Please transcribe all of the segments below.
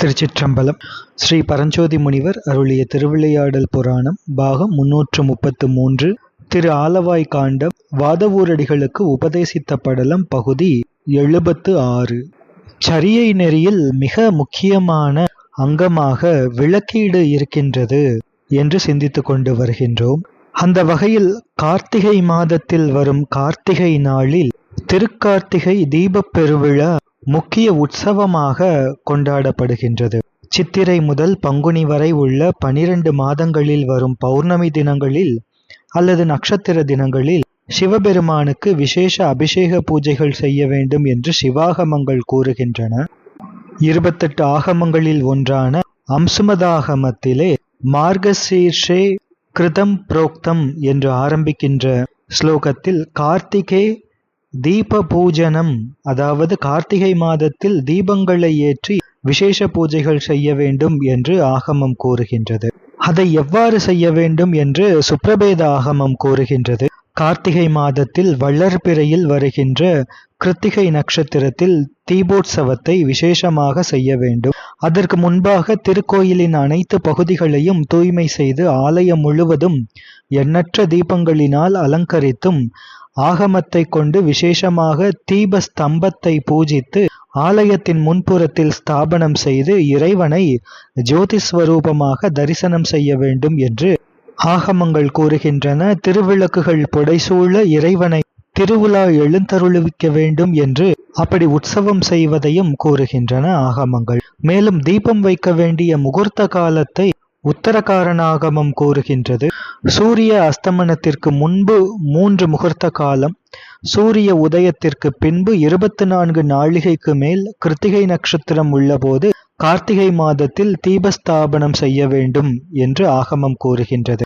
திருச்சிற்றம்பலம். ஸ்ரீ பரஞ்சோதி முனிவர் அருளிய திருவிளையாடல் புராணம் பாகம் முன்னூற்று முப்பத்து மூன்று திரு ஆலவாய் காண்டம் வாதவூரடிகளுக்கு உபதேசித்த படலம் பகுதி எழுபத்து ஆறு. சரியை நெறியில் மிக முக்கியமான அங்கமாக விளக்கீடு இருக்கின்றது என்று சிந்தித்து கொண்டு வருகின்றோம். அந்த வகையில் கார்த்திகை மாதத்தில் வரும் கார்த்திகை நாளில் திருக்கார்த்திகை தீபப் பெருவிழா முக்கிய உற்சவமாக கொண்டாடப்படுகின்றது. சித்திரை முதல் பங்குனி வரை உள்ள பனிரெண்டு மாதங்களில் வரும் பௌர்ணமி தினங்களில் அல்லது நட்சத்திர தினங்களில் சிவபெருமானுக்கு விசேஷ அபிஷேக பூஜைகள் செய்ய வேண்டும் என்று சிவாகமங்கள் கூறுகின்றன. இருபத்தெட்டு ஆகமங்களில் ஒன்றான அம்சுமதாகமத்திலே மார்கசீர்ஷே கிருதம் புரோக்தம் என்று ஆரம்பிக்கின்ற ஸ்லோகத்தில் கார்த்திகே தீப பூஜனம் அதாவது கார்த்திகை மாதத்தில் தீபங்களை ஏற்றி விசேஷ பூஜைகள் செய்ய வேண்டும் என்று ஆகமம் கூறுகின்றது. அதை எவ்வாறு செய்ய வேண்டும் என்று சுப்ரபேத ஆகமம் கூறுகின்றது. கார்த்திகை மாதத்தில் வள்ளற்பிறையில் வருகின்ற கிருத்திகை நட்சத்திரத்தில் தீபோற்சவத்தை விசேஷமாக செய்ய வேண்டும். அதற்கு முன்பாக திருக்கோயிலின் அனைத்து பகுதிகளையும் தூய்மை செய்து ஆலயம் முழுவதும் எண்ணற்ற தீபங்களினால் அலங்கரித்தும் ஆகமத்தை கொண்டு விசேஷமாக தீப ஸ்தம்பத்தை பூஜித்து ஆலயத்தின் முன்புறத்தில் ஸ்தாபனம் செய்து இறைவனை ஜோதிஸ்வரூபமாக தரிசனம் செய்ய வேண்டும் என்று ஆகமங்கள் கூறுகின்றன. திருவிளக்குகள் புடைசூழ இறைவனை திருவிழா எழுந்தருளுவிக்க வேண்டும் என்று அப்படி உற்சவம் செய்வதையும் கூறுகின்றன ஆகமங்கள். மேலும் தீபம் வைக்க வேண்டிய முகூர்த்த காலத்தை உத்தரகாரணாகமம் கூறுகின்றது. சூரிய அஸ்தமனத்திற்கு முன்பு மூன்று முகூர்த்த காலம் சூரிய உதயத்திற்கு பின்பு இருபத்தி நான்கு நாழிகைக்கு மேல் கிருத்திகை நட்சத்திரம் உள்ளபோது கார்த்திகை மாதத்தில் தீபஸ்தாபனம் செய்ய வேண்டும் என்று ஆகமம் கூறுகின்றது.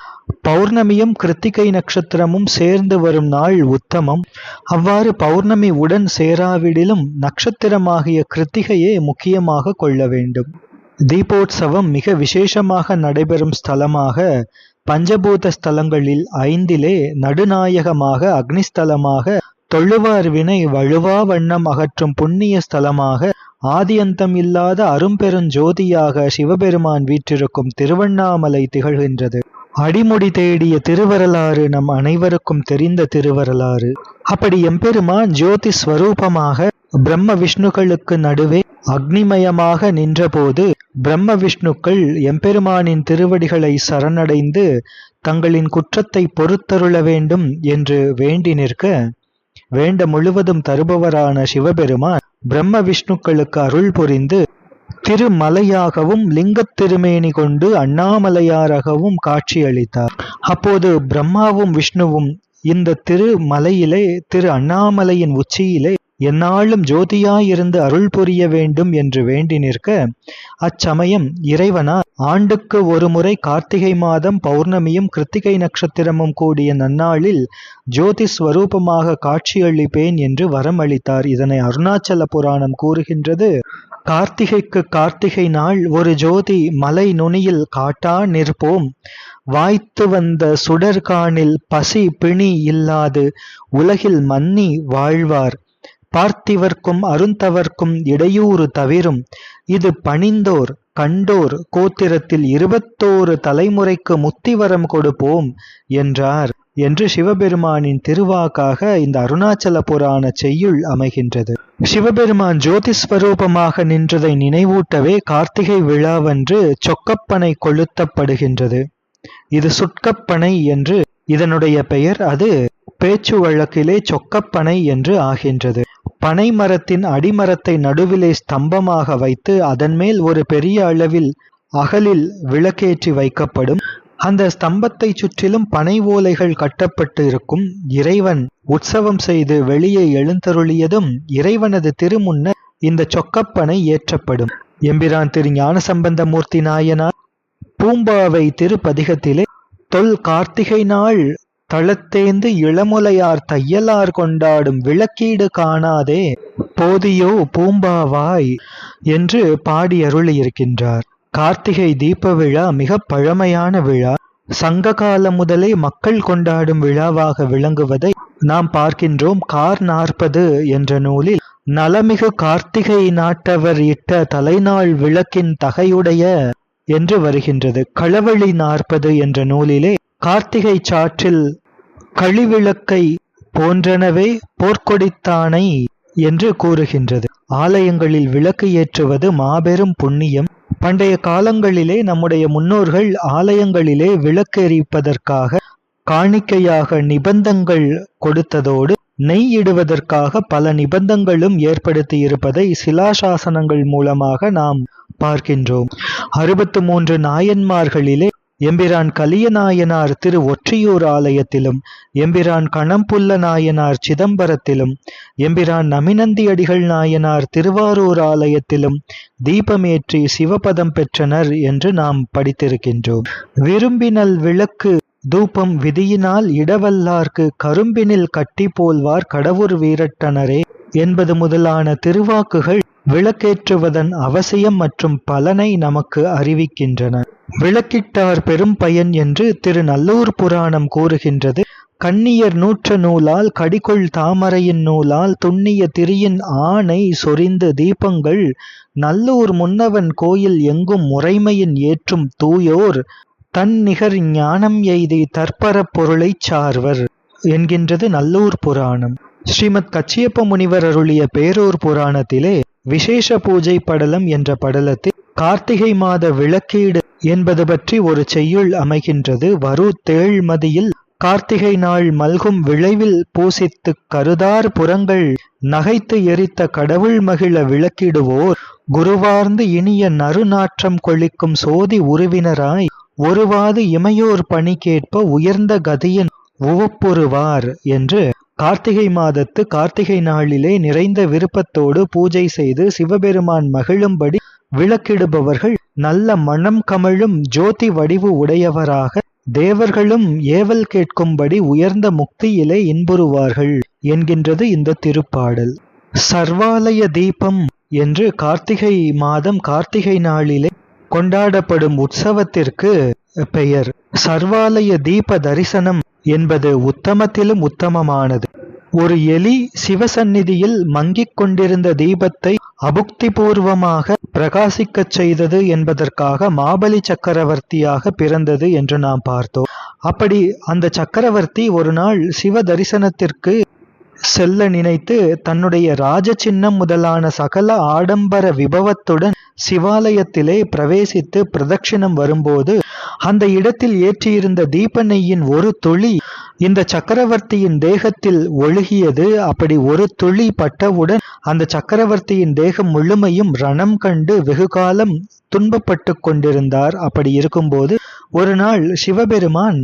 பௌர்ணமியும் கிருத்திகை நட்சத்திரமும் சேர்ந்து வரும் நாள் உத்தமம். அவ்வாறு பௌர்ணமி உடன் சேராவிடிலும் நட்சத்திரமாகிய கிருத்திகையே முக்கியமாக கொள்ள வேண்டும். தீபோத்சவம் மிக விசேஷமாக நடைபெறும் ஸ்தலமாக பஞ்சபூத ஸ்தலங்களில் ஐந்திலே நடுநாயகமாக அக்னிஸ்தலமாக தொழுவார் வினை வழுவா வண்ணம் அகற்றும் புண்ணிய ஸ்தலமாக ஆதியந்தம் இல்லாத அரும்பெருஞ்சோதியாக சிவபெருமான் வீற்றிருக்கும் திருவண்ணாமலை திகழ்கின்றது. அடிமுடி தேடிய திருவரலாறு நம் அனைவருக்கும் தெரிந்த திருவரலாறு. அப்படி எம்பெருமான் ஜோதி ஸ்வரூபமாக பிரம்ம விஷ்ணுக்களுக்கு நடுவே அக்னிமயமாக நின்றபோது பிரம்ம விஷ்ணுக்கள் எம்பெருமானின் திருவடிகளை சரணடைந்து தங்களின் குற்றத்தை பொறுத்தருள வேண்டும் என்று வேண்டி நிற்க வேண்ட முழுவதும் தருபவரான சிவபெருமான் பிரம்ம விஷ்ணுக்களுக்கு அருள் புரிந்து திருமலையாகவும் லிங்கத் திருமேனி கொண்டு அண்ணாமலையாராகவும் காட்சியளித்தார். அப்போது பிரம்மாவும் விஷ்ணுவும் இந்த திருமலையிலே திரு அண்ணாமலையின் உச்சியிலே எந்நாளும் ஜோதியாயிருந்து அருள் புரிய வேண்டும் என்று வேண்டி நிற்க அச்சமயம் இறைவனார் ஆண்டுக்கு ஒரு முறை கார்த்திகை மாதம் பௌர்ணமியும் கிருத்திகை நட்சத்திரமும் கூடிய நன்னாளில் ஜோதி ஸ்வரூபமாக காட்சியளிப்பேன் என்று வரம் அளித்தார் இதனை அருணாச்சல புராணம் கூறுகின்றது. கார்த்திகைக்கு கார்த்திகை நாள் ஒரு ஜோதி மலை நுனியில் காட்டா நிற்போம். வாய்த்து வந்த சுடர்காணில் பசி பிணி இல்லாது உலகில் மன்னி வாழ்வார். பார்த்திவர்க்கும் அருந்தவர்க்கும் இடையூறு தவிரும் இது பணிந்தோர் கண்டோர் கோத்திரத்தில் இருபத்தோரு தலைமுறைக்கு முத்திவரம் கொடுப்போம் என்றார். என்று சிவபெருமானின் திருவாக்காக இந்த அருணாச்சல புராண செய்யுள் அமைகின்றது. சிவபெருமான் ஜோதிஸ்வரூபமாக நின்றதை நினைவூட்டவே கார்த்திகை விழாவன்று சொக்கப்பனை கொளுத்தப்படுகின்றது. இது சுட்கப்பனை என்று இதனுடைய பெயர் அது பேச்சு வழக்கிலே சொக்கப்பனை என்று ஆகின்றது. பனை மரத்தின் அடிமரத்தை நடுவிலே ஸ்தம்பமாக வைத்து அதன் மேல் ஒரு பெரிய அளவில் அகலில் விளக்கேற்றி வைக்கப்படும். அந்த ஸ்தம்பத்தை சுற்றிலும் பனை ஓலைகள் கட்டப்பட்டு இருக்கும் இறைவன் உற்சவம் செய்து வெளியே எழுந்தருளியதும் இறைவனது திருமுன்னர் இந்த சொக்கப்பனை ஏற்றப்படும். எம்பிரான் திரு ஞானசம்பந்தமூர்த்தி நாயனார் பூம்பாவை திருப்பதிகத்திலே தொல் கார்த்திகை நாள் தளத்தேந்து இளமுலையார் தையலார் கொண்டாடும் விளக்கீடு காணாதே போதியோ பூம்பாவாய் என்று பாடி அருளியிருக்கின்றார் கார்த்திகை தீப விழா மிக பழமையான விழா. சங்க காலம் முதலே மக்கள் கொண்டாடும் விழாவாக விளங்குவதை நாம் பார்க்கின்றோம். கார் நாற்பது என்ற நூலில் நலமிகு கார்த்திகை நாட்டவர் இட்ட தலைநாள் விளக்கின் தகையுடைய என்று வருகின்றது. களவழி நாற்பது என்ற நூலிலே கார்த்திகை சாற்றில் கழிவிளக்கை போன்றனவே போர்க்கொடித்தானை என்று கூறுகின்றது. ஆலயங்களில் விளக்கு ஏற்றுவது மாபெரும் புண்ணியம். பண்டைய காலங்களிலே நம்முடைய முன்னோர்கள் ஆலயங்களிலே விளக்கு எரிப்பதற்காக காணிக்கையாக நிபந்தங்கள் கொடுத்ததோடு நெய் இடுவதற்காக பல நிபந்தங்களும் ஏற்படுத்தி இருப்பதை சிலாசாசனங்கள் மூலமாக நாம் பார்க்கின்றோம். அறுபத்து மூன்று நாயன்மார்களிலே எம்பிரான் கலியநாயனார் திரு ஒற்றியூர் ஆலயத்திலும் எம்பிரான் கணம்புல்ல நாயனார் சிதம்பரத்திலும் எம்பிரான் நமிநந்தியடிகள் நாயனார் திருவாரூர் ஆலயத்திலும் தீபமேற்றி சிவபதம் பெற்றனர் என்று நாம் படித்திருக்கின்றோம். விரும்பினல் விளக்கு தூபம் விதியினால் இடவல்லார்க்கு கரும்பினில் கட்டி போல்வார் கடவுர் வீரட்டனரே என்பது முதலான திருவாக்குகள் விளக்கேற்றுவதன் அவசியம் மற்றும் பலனை நமக்கு அறிவிக்கின்றன. விளக்கிட்டார் பெரும் பயன் என்று திருநல்லூர் புராணம் கூறுகின்றது. கண்ணியர் நூற்ற நூலால் கடிகொள் தாமரையின் நூலால் துண்ணிய திரியின் ஆணை சொரிந்து தீபங்கள் நல்லூர் முன்னவன் கோயில் எங்கும் முறைமையின் ஏற்றும் தூயோர் தன் நிகர் ஞானம் எய்தி தற்பரப் பொருளைச் சார்வர் என்கின்றது நல்லூர் புராணம். ஸ்ரீமத் கச்சியப்ப முனிவர் அருளிய பேரூர் புராணத்திலே விசேஷ பூஜை படலம் என்ற படலத்தில் கார்த்திகை மாத விளக்கீடு என்பது பற்றி ஒரு செய்யுள் அமைகின்றது. வரு தேழ்மதியில் கார்த்திகை நாள் மல்கும் விளைவில் பூசித்து கருதார் புறங்கள் நகைத்து எரித்த கடவுள் மகிழ விளக்கிடுவோர். குருவார்ந்து இனிய நறுநாற்றம் கொளிக்கும் சோதி உருவினராய் ஒருவாது இமையோர் பணி கேட்ப உயர்ந்த கதியின் உவப்புறுவார் என்று கார்த்திகை மாதத்து கார்த்திகை நாளிலே நிறைந்த விருப்பத்தோடு பூஜை செய்து சிவபெருமான் மகிழும்படி விளக்கிடுபவர்கள் நல்ல மனம் கமழும் ஜோதி வடிவு உடையவராக தேவர்களும் ஏவல் கேட்கும்படி உயர்ந்த முக்தியிலே இன்புறுவார்கள் என்கின்றது இந்த திருப்பாடல். சர்வாலய தீபம் என்று கார்த்திகை மாதம் கார்த்திகை நாளிலே கொண்டாடப்படும் உற்சவத்திற்கு பெயர். சர்வாலய தீப தரிசனம் என்பது உத்தமத்திலும் உத்தமமானது. ஒரு எலி சிவசந்நிதியில் மங்கிக் கொண்டிருந்த தீபத்தை அபுக்திபூர்வமாக பிரகாசிக்கச் செய்தது என்பதற்காக மாபலி சக்கரவர்த்தியாக பிறந்தது என்று நாம் பார்த்தோம். அப்படி அந்த சக்கரவர்த்தி ஒரு நாள் சிவ தரிசனத்திற்கு செல்ல நினைத்து தன்னுடைய ராஜ சின்னம் முதலான சகல ஆடம்பர விபவத்துடன் சிவாலயத்திலே பிரவேசித்து பிரதட்சிணம் வரும்போது அந்த இடத்தில் ஏற்றியிருந்த தீபநெய்யின் ஒரு துளி இந்த சக்கரவர்த்தியின் தேகத்தில் ஒழுகியது. அப்படி ஒரு துளி பட்டவுடன் அந்த சக்கரவர்த்தியின் தேகம் முழுமையும் ரணம் கண்டு வெகுகாலம் துன்பப்பட்டு கொண்டிருந்தார். அப்படி இருக்கும்போது ஒரு நாள் சிவபெருமான்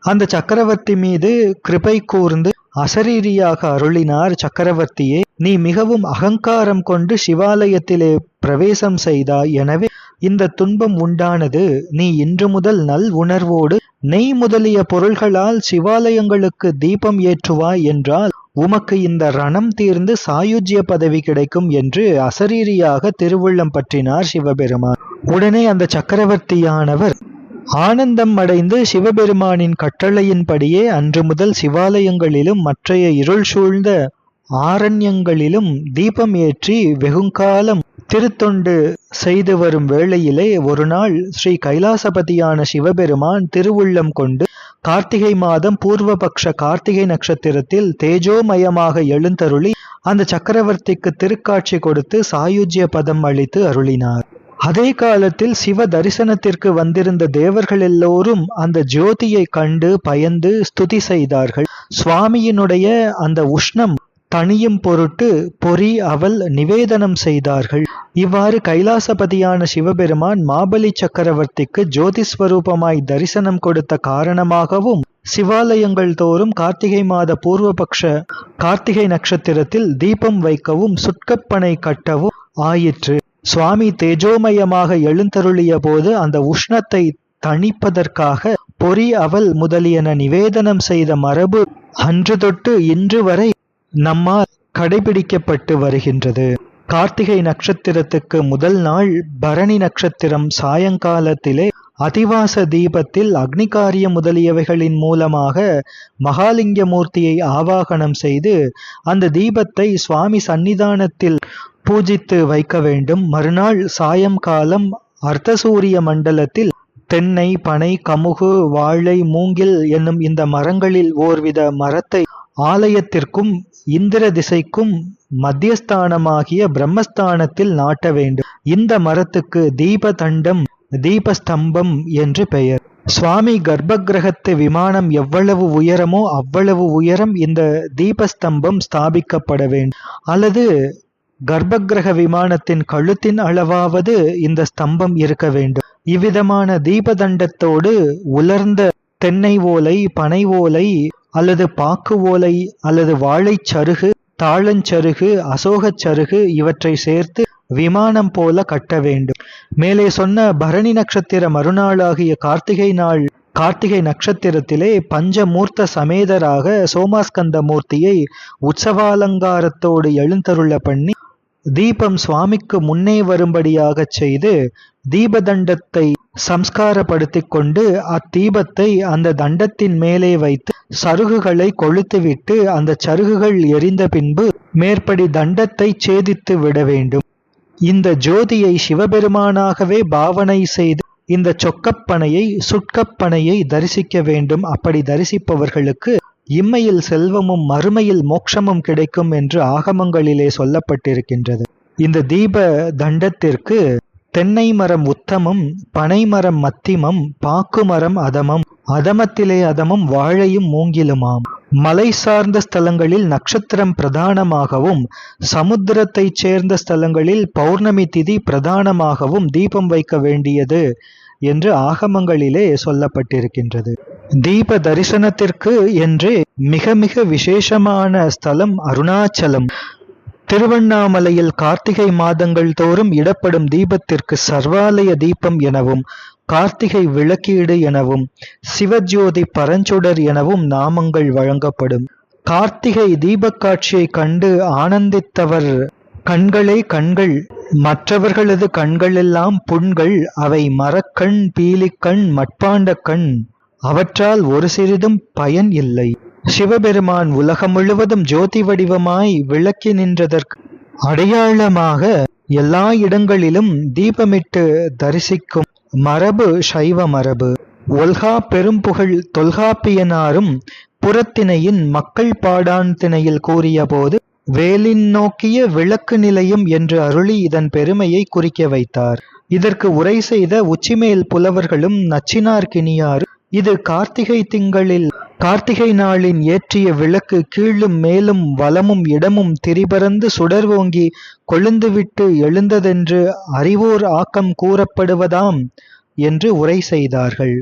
அந்த சக்கரவர்த்தி மீது கிருபை கூர்ந்து அசரீரியாக அருளினார். சக்கரவர்த்தியே நீ மிகவும் அகங்காரம் கொண்டு சிவாலயத்திலே பிரவேசம் செய்தாய். எனவே இந்த துன்பம் உண்டானது நீ இன்று முதல் நல் உணர்வோடு நெய் முதலிய பொருள்களால் சிவாலயங்களுக்கு தீபம் ஏற்றுவாய் என்றால் உமக்கு இந்த ரணம் தீர்ந்து சாயுஜ்ய பதவி கிடைக்கும் என்று அசரீரியாக திருவுள்ளம் பற்றினார் சிவபெருமான். உடனே அந்த சக்கரவர்த்தியானவர் ஆனந்தம் அடைந்து சிவபெருமானின் கட்டளையின்படியே அன்று முதல் சிவாலயங்களிலும் மற்றைய இருள் சூழ்ந்த ஆரண்யங்களிலும் தீபம் ஏற்றி வெகுங்காலம் திருத்தொண்டு செய்து வரும் வேளையிலே ஒரு நாள் ஸ்ரீ கைலாசபதியான சிவபெருமான் திருவுள்ளம் கொண்டு கார்த்திகை மாதம் பூர்வபக்ஷ கார்த்திகை நட்சத்திரத்தில் தேஜோமயமாக எழுந்தருளி அந்த சக்கரவர்த்திக்கு திருக்காட்சி கொடுத்து சாயுஜ்ய பதம் அளித்து அருளினார். அதே காலத்தில் சிவ தரிசனத்திற்கு வந்திருந்த தேவர்கள் எல்லோரும் அந்த ஜோதியை கண்டு பயந்து ஸ்துதி செய்தார்கள். சுவாமியினுடைய அந்த உஷ்ணம் தனியும் பொருட்டு பொறி அவள் நிவேதனம் செய்தார்கள். இவ்வாறு கைலாசபதியான சிவபெருமான் மாபலி சக்கரவர்த்திக்கு ஜோதிஸ்வரூபமாய் தரிசனம் கொடுத்த காரணமாகவும் சிவாலயங்கள் தோறும் கார்த்திகை மாத பூர்வபக்ஷ கார்த்திகை நட்சத்திரத்தில் தீபம் வைக்கவும் சுட்கப்பனை கட்டவும் ஆயிற்று. சுவாமி தேஜோமயமாக எழுந்தருளிய போது அந்த உஷ்ணத்தை தணிப்பதற்காக பொறி அவல் முதலியன நிவேதனம் செய்த மரபு அன்று தொட்டு இன்று வரை நம்மால் கடைபிடிக்கப்பட்டு வருகின்றது. கார்த்திகை நட்சத்திரத்துக்கு முதல் நாள் பரணி நட்சத்திரம் சாயங்காலத்திலே அதிவாச தீபத்தில் அக்னிகாரிய முதலியவைகளின் மூலமாக மகாலிங்க மூர்த்தியை ஆவாகனம் செய்து அந்த தீபத்தை சுவாமி சந்நிதானத்தில் பூஜித்து வைக்க வேண்டும். மறுநாள் சாயங்காலம் அர்த்தசூரிய மண்டலத்தில் தென்னை பனை கமுகு வாழை மூங்கில் என்னும் இந்த மரங்களில் ஓர்வித மரத்தை ஆலயத்திற்கும் இந்திர திசைக்கும் மத்தியஸ்தானமாகிய பிரம்மஸ்தானத்தில் நாட்ட வேண்டும். இந்த மரத்துக்கு தீபதண்டம் தீபஸ்தம்பம் என்று பெயர். சுவாமி கர்ப்பகிரகத்து விமானம் எவ்வளவு உயரமோ அவ்வளவு உயரம் இந்த தீபஸ்தம்பம் ஸ்தாபிக்கப்பட வேண்டும். அல்லது கர்ப்பகிரக விமானத்தின் கழுத்தின் அளவாவது இந்த ஸ்தம்பம் இருக்க வேண்டும். இவ்விதமான தீபதண்டத்தோடு உலர்ந்த தென்னை ஓலை பனை ஓலை அல்லது பாக்கு ஓலை அல்லது வாழைச் சருகு தாழஞ்சருகு அசோகச் சருகு இவற்றை சேர்த்து விமானம் போல கட்ட வேண்டும். மேலே சொன்ன பரணி நட்சத்திர மறுநாளாகிய கார்த்திகை நாள் கார்த்திகை நட்சத்திரத்திலே பஞ்சமூர்த்த சமேதராக சோமாஸ்கந்த மூர்த்தியை உற்சவாலங்காரத்தோடு எழுந்தருள பண்ணி தீபம் சுவாமிக்கு முன்னே வரும்படியாகச் செய்து தீபதண்டத்தை சம்ஸ்காரப்படுத்தி கொண்டு அத்தீபத்தை அந்த தண்டத்தின் மேலே வைத்து சருகுகளை கொளுத்துவிட்டு அந்த சருகுகள் எரிந்த பின்பு மேற்படி தண்டத்தை சேதித்து விட வேண்டும். இந்த ஜோதியை சிவபெருமானாகவே பாவனை செய்து இந்த சொக்கப்பனையை சுட்கப்பனையை தரிசிக்க வேண்டும். அப்படி தரிசிப்பவர்களுக்கு இம்மையில் செல்வமும் மறுமையில் மோட்சமும் கிடைக்கும் என்று ஆகமங்களிலே சொல்லப்பட்டிருக்கின்றது. இந்த தீப தண்டத்திற்கு தென்னை மரம் உத்தமம் பனைமரம் மத்திமம் பாக்குமரம் அதமம் அதமத்திலே அதமும் வாழையும் மூங்கிலுமாம். மலை சார்ந்த ஸ்தலங்களில் நட்சத்திரம் பிரதானமாகவும் சமுத்திரத்தைச் சேர்ந்த ஸ்தலங்களில் பௌர்ணமி திதி பிரதானமாகவும் தீபம் வைக்க வேண்டியது என்று ஆகமங்களிலே சொல்லப்பட்டிருக்கின்றது. தீப தரிசனத்திற்கு என்று மிக மிக விசேஷமான ஸ்தலம் அருணாச்சலம். திருவண்ணாமலையில் கார்த்திகை மாதங்கள் தோறும் இடப்படும் தீபத்திற்கு சர்வாலய தீபம் எனவும் கார்த்திகை விளக்கீடு எனவும் சிவஜோதி பரஞ்சுடர் எனவும் நாமங்கள் வழங்கப்படும். கார்த்திகை தீபக்காட்சியை கண்டு ஆனந்தித்தவர் கண்களே கண்கள் மற்றவர்களது கண்களெல்லாம் புண்கள் அவை மரக்கண் பீலிக்கண் மட்பாண்ட கண். அவற்றால் ஒரு சிறிதும் பயன் இல்லை. சிவபெருமான் உலகம் முழுவதும் ஜோதி வடிவமாய் விளக்கி நின்றதற்கு அடையாளமாக எல்லா இடங்களிலும் தீபமிட்டு தரிசிக்கும் மரபு சைவ மரபு. ஒல்கா பெரும்புகழ் தொல்காப்பியனாரும் புறத்திணையின் மக்கள் பாடான் திணையில் கூறியபோது வேலின் நோக்கிய விளக்கு நிலையம் என்று அருளி இதன் பெருமையை குறிக்க வைத்தார். இதற்கு உரை செய்த உச்சிமேல் புலவர்களும் நச்சினார்கினியார் இது கார்த்திகை திங்களில் கார்த்திகை நாளின் ஏற்றிய விளக்கு கீழும் மேலும் வலமும் இடமும் திரிபறந்து சுடர் ஓங்கி கொழுந்துவிட்டு எழுந்ததென்று அறிவோர் ஆக்கம் கூறப்படுவதாம் என்று உரை செய்தார்கள்.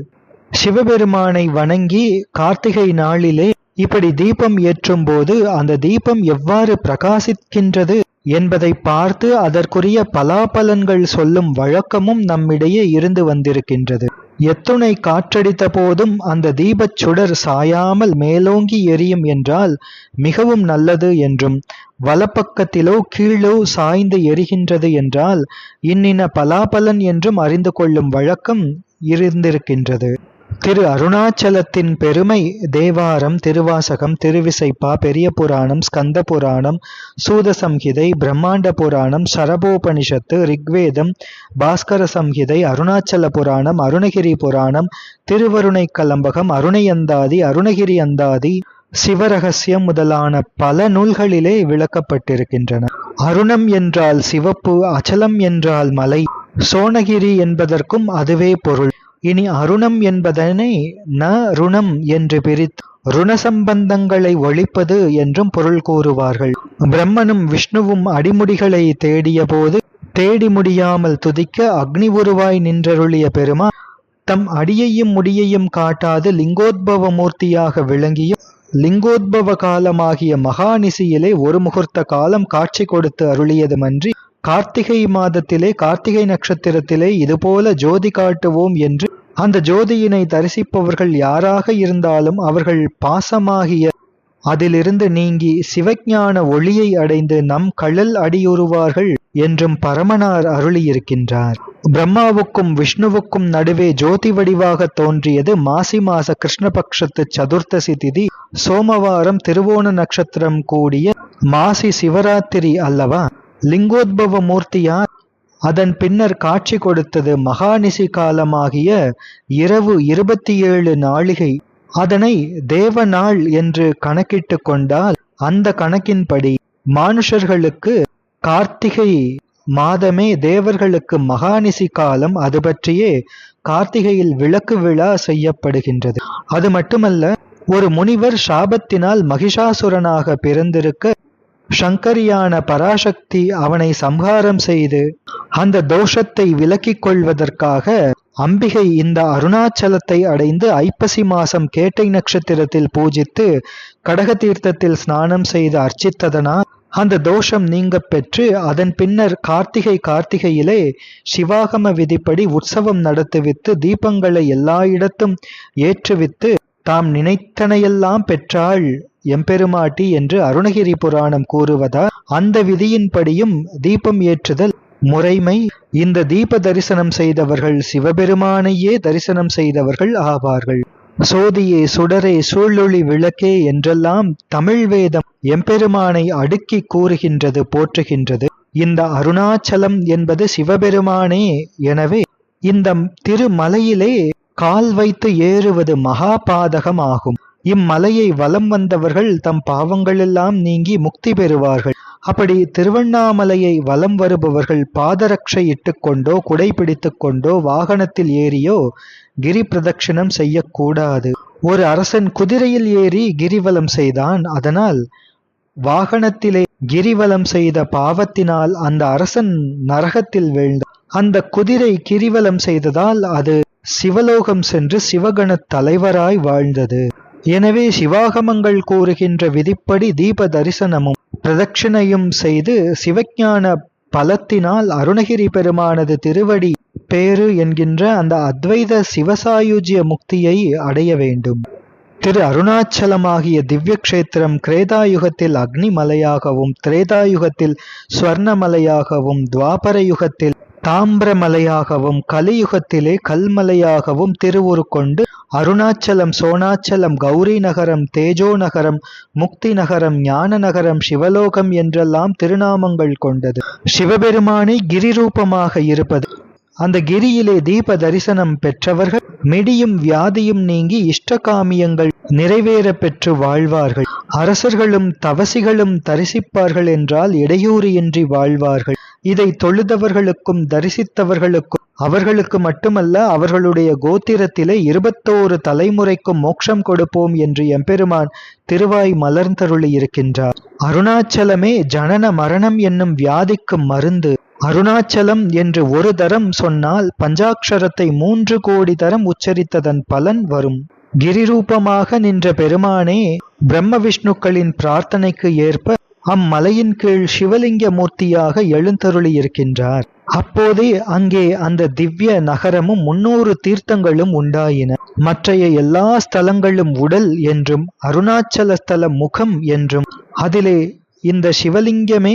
சிவபெருமானை வணங்கி கார்த்திகை நாளிலே இப்படி தீபம் ஏற்றும் போது அந்த தீபம் எவ்வாறு பிரகாசிக்கின்றது என்பதை பார்த்து அதற்குரிய பலாபலன்கள் சொல்லும் வழக்கமும் நம்மிடையே இருந்து வந்திருக்கின்றது. எத்துணை காற்றடித்த போதும் அந்த தீபச் சுடர் சாயாமல் மேலோங்கி எரியும் என்றால் மிகவும் நல்லது என்றும் வலப்பக்கத்திலோ கீழோ சாய்ந்து எரிகின்றது என்றால் இன்னின பலாபலன் என்றும் அறிந்து கொள்ளும் வழக்கம் இருந்திருக்கின்றது. திரு அருணாச்சலத்தின் பெருமை தேவாரம் திருவாசகம் திருவிசைப்பா பெரிய புராணம் ஸ்கந்த புராணம் சூத சம்ஹிதை பிரம்மாண்ட புராணம் சரபோபனிஷத்து ரிக்வேதம் பாஸ்கர சம்ஹிதை அருணாச்சல புராணம் அருணகிரி புராணம் திருவருணை கலம்பகம் அருணையந்தாதி அருணகிரி அந்தாதி சிவரகசியம் முதலான பல நூல்களிலே விளக்கப்பட்டிருக்கின்றன. அருணம் என்றால் சிவப்பு அச்சலம் என்றால் மலை சோனகிரி என்பதற்கும் அதுவே பொருள். இனி அருணம் என்பதனை ந ருணம் என்று பிரித்து ருண சம்பந்தங்களை ஒழிப்பது என்றும் பொருள் கூறுவார்கள். பிரம்மனும் விஷ்ணுவும் அடிமுடிகளை தேடிய போது தேடி முடியாமல் துதிக்க அக்னி உருவாய் நின்றருளிய பெருமா தம் அடியையும் முடியையும் காட்டாது லிங்கோத்பவ மூர்த்தியாக விளங்கியும் லிங்கோத்பவ காலமாகிய மகாநிசியிலே ஒரு முகூர்த்த காலம் காட்சி கொடுத்து அருளியதுமன்றி கார்த்திகை மாதத்திலே கார்த்திகை நட்சத்திரத்திலே இதுபோல ஜோதி காட்டுவோம் என்று அந்த ஜோதியினை தரிசிப்பவர்கள் யாராக இருந்தாலும் அவர்கள் பாசமாகிய அதிலிருந்து நீங்கி சிவஞான ஒளியை அடைந்து நம் கழல் அடியுறுவார்கள் என்றும் பரமனார் அருளியிருக்கின்றார். பிரம்மாவுக்கும் விஷ்ணுவுக்கும் நடுவே ஜோதி வடிவாக தோன்றியது மாசி மாச கிருஷ்ணபக்ஷத்து சதுர்த்தசி திதி சோமவாரம் திருவோண நட்சத்திரம் கூடிய மாசி சிவராத்திரி அல்லவா? லிங்கோத்பவ மூர்த்தியார் அதன் பின்னர் காட்சி கொடுத்தது மகாநிசி காலமாகிய இரவு இருபத்தி ஏழு நாளிகை அதனை தேவ நாள் என்று கணக்கிட்டு கொண்டால் அந்த கணக்கின்படி மானுஷர்களுக்கு கார்த்திகை மாதமே தேவர்களுக்கு மகாநிசி காலம் அது பற்றியே கார்த்திகையில் விளக்கு விழா செய்யப்படுகின்றது. அது மட்டுமல்ல ஒரு முனிவர் சாபத்தினால் மகிஷாசுரனாக பிறந்திருக்க சங்கரியான பராசக்தி அவனை சம்ஹாரம் செய்து அந்த தோஷத்தை விலக்கிக் கொள்வதற்காக அம்பிகை இந்த அருணாச்சலத்தை அடைந்து ஐப்பசி மாசம் கேட்டை நட்சத்திரத்தில் பூஜித்து கடக தீர்த்தத்தில் ஸ்நானம் செய்து அர்ச்சித்ததனால் அந்த தோஷம் நீங்க பெற்று அதன் பின்னர் கார்த்திகை கார்த்திகையிலே சிவாகம விதிப்படி உற்சவம் நடத்துவித்து தீபங்களை எல்லா இடத்தும் ஏற்றுவித்து தாம் நினைத்தனையெல்லாம் பெற்றாள் எம்பெருமாட்டி என்று அருணகிரி புராணம் கூறுவதா? அந்த விதியின்படியும் தீபம் ஏற்றுதல் முறைமை. இந்த தீப தரிசனம் செய்தவர்கள் சிவபெருமானையே தரிசனம் செய்தவர்கள் ஆவார்கள். சோதியே சுடரே சூழொளி விளக்கே என்றெல்லாம் தமிழ் வேதம் எம்பெருமானை அடுக்கி கூறுகின்றது போற்றுகின்றது. இந்த அருணாச்சலம் என்பது சிவபெருமானே. எனவே இந்த திருமலையிலே கால் வைத்து ஏறுவது மகாபாதகம் ஆகும். இம்மலையை வலம் வந்தவர்கள் தம் பாவங்களெல்லாம் நீங்கி முக்தி பெறுவார்கள். அப்படி திருவண்ணாமலையை வலம் வருபவர்கள் பாதரட்சை இட்டுக்கொண்டோ குடை பிடித்து கொண்டோ வாகனத்தில் ஏறியோ கிரி பிரதட்சிணம் செய்யக்கூடாது. ஒரு அரசன் குதிரையில் ஏறி கிரிவலம் செய்தான். அதனால் வாகனத்திலே கிரிவலம் செய்த பாவத்தினால் அந்த அரசன் நரகத்தில் வீழ்ந்தான். அந்த குதிரை கிரிவலம் செய்ததால் அது சிவலோகம் சென்று சிவகணத் தலைவராய் வாழ்ந்தது. எனவே சிவாகமங்கள் கூறுகின்ற விதிப்படி தீப தரிசனமும் பிரதட்சிணையும் செய்து சிவஞான பலத்தினால் அருணகிரி பெருமானது திருவடி பேரு என்கின்ற அந்த அத்வைத சிவசாயுஜிய முக்தியை அடைய வேண்டும். திரு அருணாச்சலமாகிய திவ்ய கஷேத்திரம் கிரேதாயுகத்தில் அக்னிமலையாகவும் திரேதாயுகத்தில் ஸ்வர்ணமலையாகவும் துவாபர யுகத்தில் தாம்பிரமலையாகவும் கலியுகத்திலே கல்மலையாகவும் திருவுரு கொண்டு அருணாச்சலம் சோனாச்சலம் கௌரி நகரம் தேஜோ நகரம் முக்தி நகரம் ஞான நகரம் சிவலோகம் என்றெல்லாம் திருநாமங்கள் கொண்டது. சிவபெருமானே கிரிரூபமாக இருப்பது. அந்த கிரியிலே தீப தரிசனம் பெற்றவர்கள் மிடியும் வியாதியும் நீங்கி இஷ்டகாமியங்கள் நிறைவேற பெற்று வாழ்வார்கள். அரசர்களும் தவசிகளும் தரிசிப்பார்கள் என்றால் இடையூறு இன்றி வாழ்வார்கள். இதை தொழுதவர்களுக்கும் தரிசித்தவர்களுக்கும் அவர்களுக்கு மட்டுமல்ல அவர்களுடைய கோத்திரத்திலே இருபத்தோரு தலைமுறைக்கும் மோட்சம் கொடுப்போம் என்று எம்பெருமான் திருவாய் மலர்ந்தருளி இருக்கின்றார். அருணாச்சலமே ஜனன மரணம் என்னும் வியாதிக்கு மருந்து. அருணாச்சலம் என்று ஒரு தரம் சொன்னால் பஞ்சாட்சரத்தை மூன்று கோடி தரம் உச்சரித்ததன் பலன் வரும். கிரிரூபமாக நின்ற பெருமானே பிரம்ம விஷ்ணுக்களின் பிரார்த்தனைக்கு ஏற்ப அம்மலையின் கீழ் சிவலிங்க மூர்த்தியாக எழுந்தருளி இருக்கின்றார் அப்போதே அங்கே அந்த திவ்ய நகரமும் முன்னூறு தீர்த்தங்களும் உண்டாயின. மற்றைய எல்லா ஸ்தலங்களும் உடல் என்றும் அருணாச்சல ஸ்தல முகம் என்றும் அதிலே இந்த சிவலிங்கமே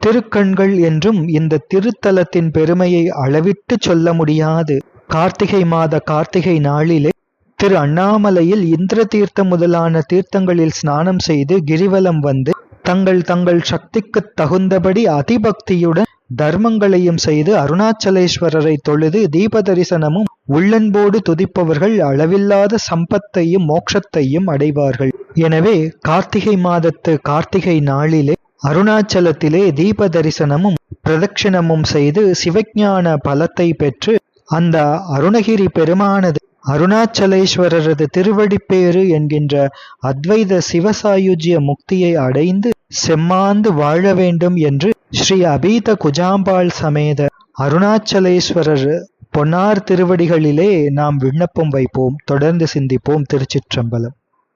திருக்கண்கள் என்றும் இந்த திருத்தலத்தின் பெருமையை அளவிட்டு சொல்ல முடியாது. கார்த்திகை மாத கார்த்திகை நாளிலே திரு அண்ணாமலையில் இந்திர தீர்த்தம் முதலான தீர்த்தங்களில் ஸ்நானம் செய்து கிரிவலம் வந்து தங்கள் தங்கள் சக்திக்கு தகுந்தபடி அதிபக்தியுடன் தர்மங்களையும் செய்து அருணாச்சலேஸ்வரரை தொழுது தீப தரிசனமும் உள்ளன்போடு துதிப்பவர்கள் அளவில்லாத சம்பத்தையும் மோட்சத்தையும் அடைவார்கள். எனவே கார்த்திகை மாதத்து கார்த்திகை நாளிலே அருணாச்சலத்திலே தீப தரிசனமும் பிரதட்சிணமும் செய்து சிவஞான பலத்தை பெற்று அந்த அருணகிரி பெருமானது அருணாச்சலேஸ்வரரது திருவடிப்பேறு என்கின்ற அத்வைத சிவசாயுஜ்ய முக்தியை அடைந்து செம்மாந்து வாழ வேண்டும் என்று ஸ்ரீ அபீத குஜாம்பாள் சமேத அருணாச்சலேஸ்வரர் பொன்னார் திருவடிகளிலே நாம் விண்ணப்பம் வைப்போம். தொடர்ந்து சிந்திப்போம். திருச்சிற்றம்பலம்.